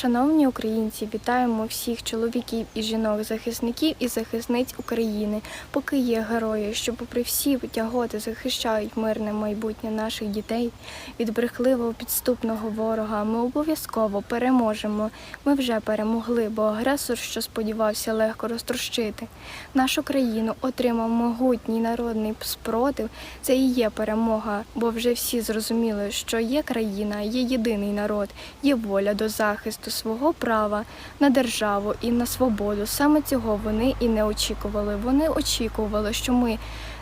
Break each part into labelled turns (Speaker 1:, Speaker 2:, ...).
Speaker 1: Шановні українці, вітаємо всіх чоловіків і жінок, захисників і захисниць України, поки є герої, що, попри всі тяготи, захищають мирне майбутнє наших дітей від брехливого підступного ворога. Ми обов'язково переможемо. Ми вже перемогли, бо агресор, що сподівався легко розтрощити нашу країну, отримав могутній народний спротив. Це і є перемога, бо вже всі зрозуміли, що є країна, є єдиний народ, є воля до захисту свого права на державу і на свободу. Саме цього вони і не очікували. Вони очікували, що ми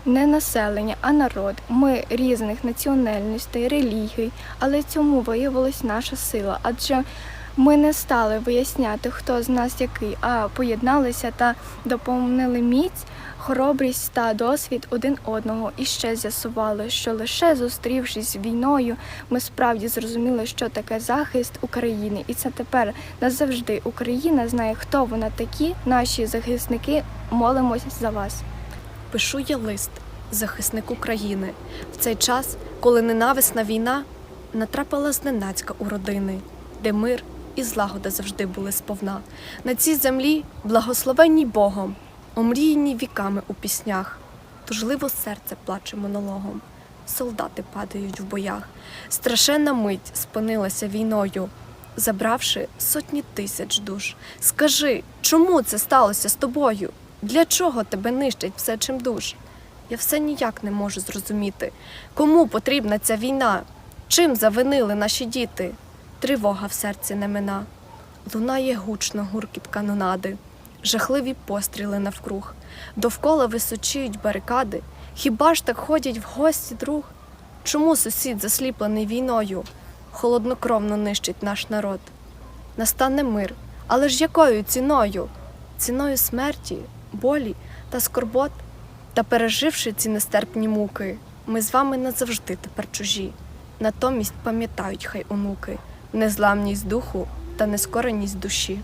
Speaker 1: не населення, а народ. Ми різних національностей, релігій, але цьому виявилась наша сила. Адже ми не стали виясняти, хто з нас який, а поєдналися та доповнили міць, хоробрість та досвід один одного. І ще з'ясували, що лише зустрівшись з війною, ми справді зрозуміли, що таке захист України. І це тепер назавжди Україна знає, хто вона такі. Наші захисники молимось за вас.
Speaker 2: Пишу я лист, захисник України, в цей час, коли ненависна війна натрапила зненацька у родини, де мир і злагода завжди були сповна. На цій землі, благословенній Богом, омріяні віками у піснях, тужливо серце плаче монологом. Солдати падають в боях. Страшенна мить спинилася війною, забравши сотні тисяч душ. Скажи, чому це сталося з тобою? Для чого тебе нищить все чим душ? Я все ніяк не можу зрозуміти, кому потрібна ця війна, чим завинили наші діти. Тривога в серці не мина. Лунає гучно гуркіт канонади, жахливі постріли навкруг. Довкола височіють барикади. Хіба ж так ходять в гості друг? Чому сусід, засліплений війною, холоднокровно нищить наш народ? Настане мир, але ж якою ціною? Ціною смерті, болі та скорбот. Та переживши ці нестерпні муки, ми з вами назавжди тепер чужі. Натомість пам'ятають хай онуки незламність духу та нескореність душі.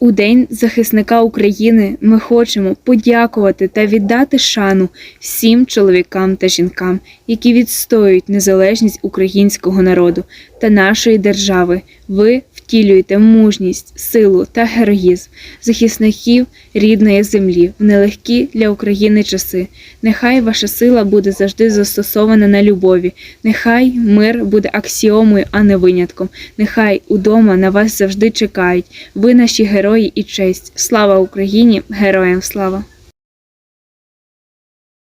Speaker 3: У День захисника України ми хочемо подякувати та віддати шану всім чоловікам та жінкам, які відстоюють незалежність українського народу та нашої держави. Ви втілюєте мужність, силу та героїзм захисників рідної землі в нелегкі для України часи. Нехай ваша сила буде завжди застосована на любові. Нехай мир буде аксіомою, а не винятком. Нехай удома на вас завжди чекають. Ви наші герої і честь. Слава Україні! Героям слава!